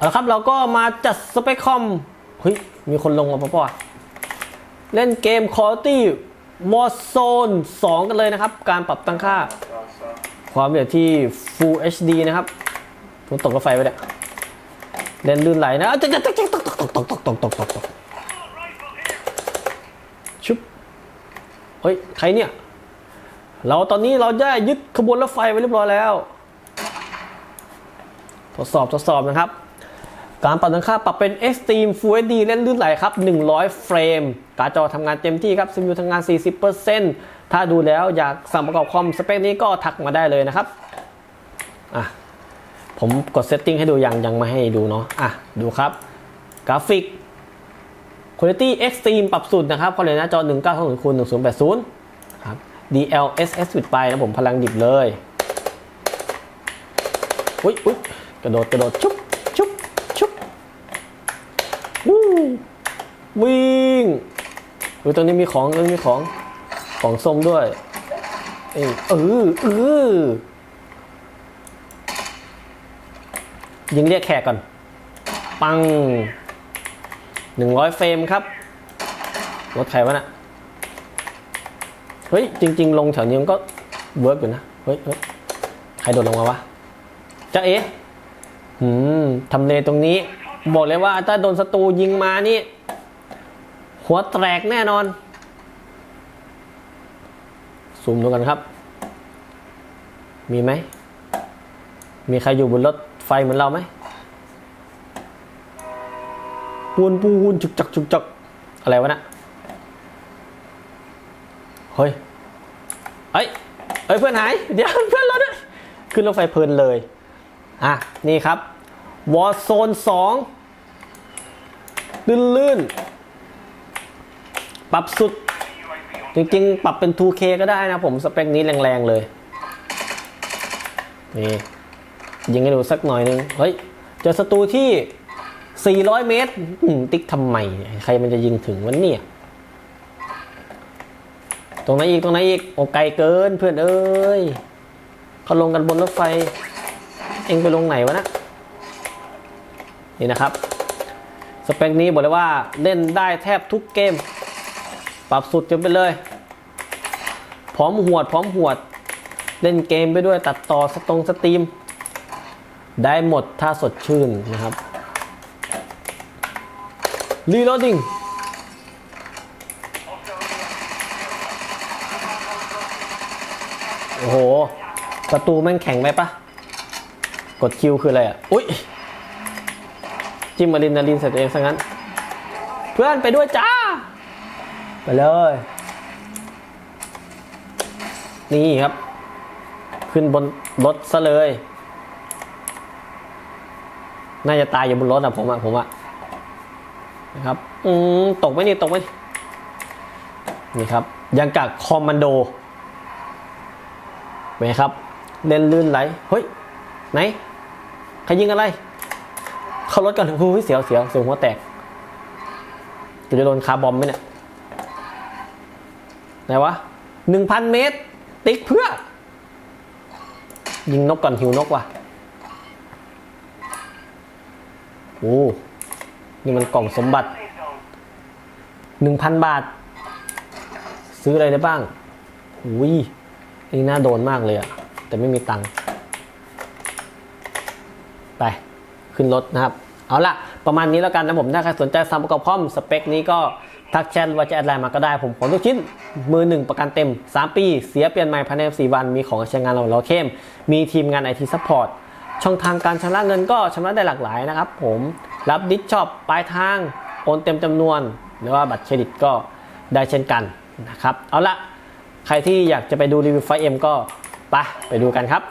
เอาละครับเราก็มาจัดสเปคคอมเฮ้ย มีคนลงมาปะปะเล่นเกม Quality Warzone 2 กันเลยนะครับ การปรับตั้งค่า ความละเอียดที่ Full HD นะครับผมตกรถไฟไปเนี่ยเล่นลื่นไหลนะจะจะจะตกตกตกตกตกตกตกตกชุบเฮ้ย ใครเนี่ย เราตอนนี้เราได้ยึดขบวนรถไฟไว้เรียบร้อยแล้ว ทดสอบทดสอบนะครับ การปรับตั้งค่าปรับเป็น Extreme Full HD เล่นลื่นไหลครับ 100 เฟรม การจอทำงานเต็มที่ครับ CPU ทำงาน 40%ถ้าดูแล้วอยากสั่งประกอบคอมสเปคนี้ก็ทักมาได้เลยนะครับ อะ ผมกดเซตติ้งให้ดูยังยังไม่ให้ดูเนาะ อะ ดูครับ กราฟิก Quality Extreme ปรับสุดนะครับความเร็วหน้าจอ 1920คูณ1080 ครับ DLSS ปิดไปนะผมพลังดิบเลย อุ้ยอุ้ยกระโดดกระโดดชุบชุบชุบวู้ วิ่งดูตรงนี้มีของตรงนี้มีของของส้มด้วย เอยเออเออยิงเรียกแขกก่อน ปังหนึ่งร้อยเฟรมครับ รถใครวะน่ะ เฮ้ย จริง ๆ ลงแถวนี้มันก็เวิร์กอยู่นะ เฮ้ยเฮ้ยใครโดดลงมาวะจ้าเอ๋หืมทำเลตรงนี้ บอกเลยว่าถ้าโดนศัตรูยิงมานี่ หัวแตกแน่นอน ซูมดูกันครับ มีไหม มีใครอยู่บนรถไฟเหมือนเราไหมปูนปูนจุกจักจุกจักอะไรวะนะ เฮ้ย เอ้ยเอ้ยเพื่อนหาย เดี๋ยวเพื่อนเราด้วยขึ้นรถไฟเพลินเลย อะ นี่ครับ วอ r z โซน2ลื่นลื่น ปรับสุด จริงๆ ปรับเป็น 2K ก็ได้นะผมสเปคนี้แรงๆเลย นี่ยิงให้ดูสักหน่อยนึง เฮ้ย เจอศัตรูที่ 400 เมตรติ๊กทำไมเนี่ยใครมันจะยิงถึงวันเนี่ย ตรงไหนอีก ตรงไหนอีก โอไกลเกินเพื่อนเอ้ยเขาลงกันบนรถไฟ เองไปลงไหนวะนะ นี่นะครับ สเปคนี้บอกเลยว่าเล่นได้แทบทุกเกม ปรับสุดจนไปเลย พร้อมหวด พร้อมหวด เล่นเกมไปด้วยตัดต่อสตรงสตรีม ได้หมดถ้าสดชื่นนะครับรีโหลดดิ้งโอ้โห ประตูแม่งแข็งไปปะกดคิวคืออะไรอะ อุ้ย จิ้มมารินนารินเสร็จเองซะงั้น เพื่อนไปด้วยจ้า ไปเลย นี่ครับ ขึ้นบนรถซะเลย น่าจะตายอยู่บนรถอะผมอะผมอะนะครับ อืมตกไหมนี่ ตกไหมนี่ครับ ยังกับคอมมานโดไหมครับ เล่นลื่นไหล เฮ้ย ไหน ใครยิงอะไร เข้ารถกันหูยเสียวเสียวเสียวหัวแตกจะจะโดนคาร์บอมไหมเนี่ย ไหนวะหนึ่งพันเมตร ติ๊กเพื่อ ยิงนกก่อนหิวนกว่ะโอ้นี่มันกล่องสมบัติหนึ่งพันบาท ซื้ออะไรได้บ้างอุ้ยนี่น่าโดนมากเลยอะแต่ไม่มีตังค์ไป ขึ้นรถนะครับ เอาละ ประมาณนี้แล้วกันนะผมถ้าใครสนใจสั่งประกอบคอมสเปคนี้ก็ทักแชทว่าจะแอดไลน์มาก็ได้ผมขอทุกชิ้นมือหนึ่งประกันเต็ม 3 ปี เสียเปลี่ยนใหม่ภายใน4วัน มีของใช้งานเราเราเข้ม มีทีมงานไอทีซัพพอร์ตช่องทางการชำระเงินก็ชำระได้หลากหลายนะครับผมรับดิสช็อปปลายทางโอนเต็มจำนวน หรือว่าบัตรเครดิตก็ได้เช่นกันนะครับ เอาละใครที่อยากจะไปดูรีวิวไฟเอ็มก็ไปไปดูกันครับ